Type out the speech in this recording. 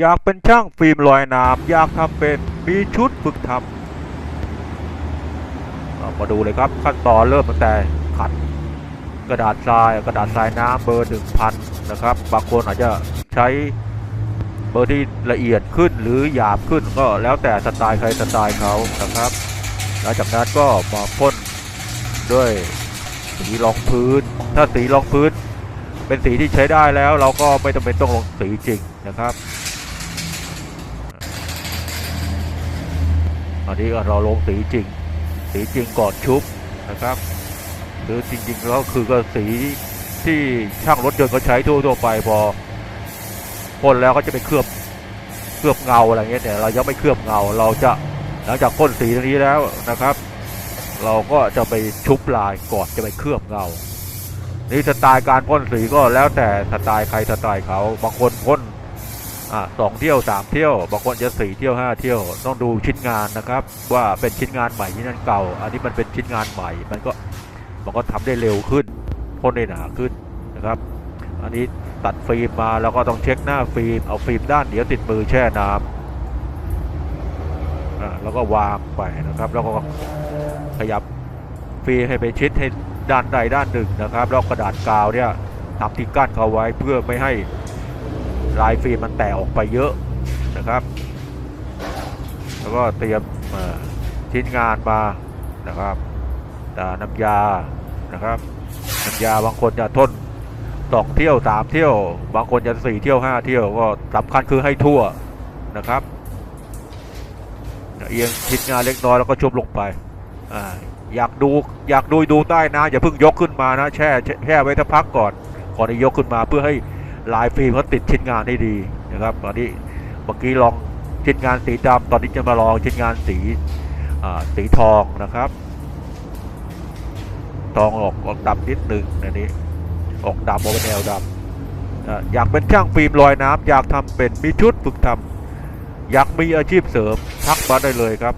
อยากเป็นช่างฟิล์มลอยน้ำอยากทำเป็นมีชุดฝึกทำเอามาดูเลยครับขั้นตอนเริ่มตั้งแต่ขัดกระดาษทรายกระดาษทรายน้ำเบอร์หนึ่งพันนะครับ บางคนอาจจะใช้เบอร์ที่ละเอียดขึ้นหรือหยาบขึ้นก็แล้วแต่สไตล์ใครสไตล์เขานะครับหลังจากนั้นก็มาพ่นด้วยสีรองพื้น ถ้าสีรองพื้น เป็นสีที่ใช้ได้แล้วเราก็ไม่จำเป็นต้องลงสีจริงนะครับ อันนี้ก็เราลงสีจริง สีจริงก่อนชุบนะครับหรือจริงๆแล้วคือก็สีที่ช่างรถยนต์เขาใช้ทั่วๆไปพอพ่นแล้วก็จะไปเคลือบเคลือบเงาอะไรเงี้ยแต่เรายังไม่เคลือบเงา เราจะหลังจากพ่นสีตรงนี้แล้วนะครับ เราก็จะไปชุบลายก่อนจะไปเคลือบเงา นี่สไตล์การพ่นสีก็แล้วแต่สไตล์ใครสไตล์เขาบางคนพ่น อ่าสองเที่ยวสามเที่ยวบางคนจะสี่เที่ยวห้าเที่ยวต้องดูชิ้นงานนะครับ ว่าเป็นชิ้นงานใหม่ชิ้นงานเก่า อันนี้มันเป็นชิ้นงานใหม่ มันก็มันก็ทำได้เร็วขึ้นพ่นได้หนาขึ้นนะครับ อันนี้ตัดฟิล์มมาแล้วก็ต้องเช็คหน้าฟิล์มเอาฟิล์มด้านเดียวติดมือแช่น้ำอ่าแล้วก็วางไปนะครับ แล้วก็ขยับฟิล์มให้ไปชิดให้ด้านใดด้านหนึ่งนะครับแล้วกระดาษกาวเนี่ยทำที่กั้นเขาไว้เพื่อไม่ให้ ลายฟิล์มมันแตกออกไปเยอะนะครับ แล้วก็เตรียมชิ้นงานมานะครับอ่าน้ำยานะครับน้ำยาบางคนจะทนสองเที่ยวสามเที่ยว บางคนจะสี่เที่ยวห้าเที่ยวก็สำคัญคือให้ทั่วนะครับเอียงชิ้นงานเล็กน้อยแล้วก็ชุบลงไปอาอยากดูอยากดูดูใต้นะอย่าเพิ่งยกขึ้นมานะแช่แช่ไว้สักพักก่อนก่อนที่ยกขึ้นมาเพื่อให้ ลายฟิล์มเขาติดชิ้นงานได้ดีนะครับ ตอนนี้เมื่อกี้ลองชิ้นงานสีดำตอนนี้จะมาลองชิ้นงานสีสีทองนะครับ ทองออกออกดำนิดหนึ่งอันนี้ออกดำออกเป็นแนวดำอะอยากเป็นช่างฟิล์มลอยน้ำอยากทำเป็นมีชุดฝึกทำอยากมีอาชีพเสริมทักมาได้เลยครับ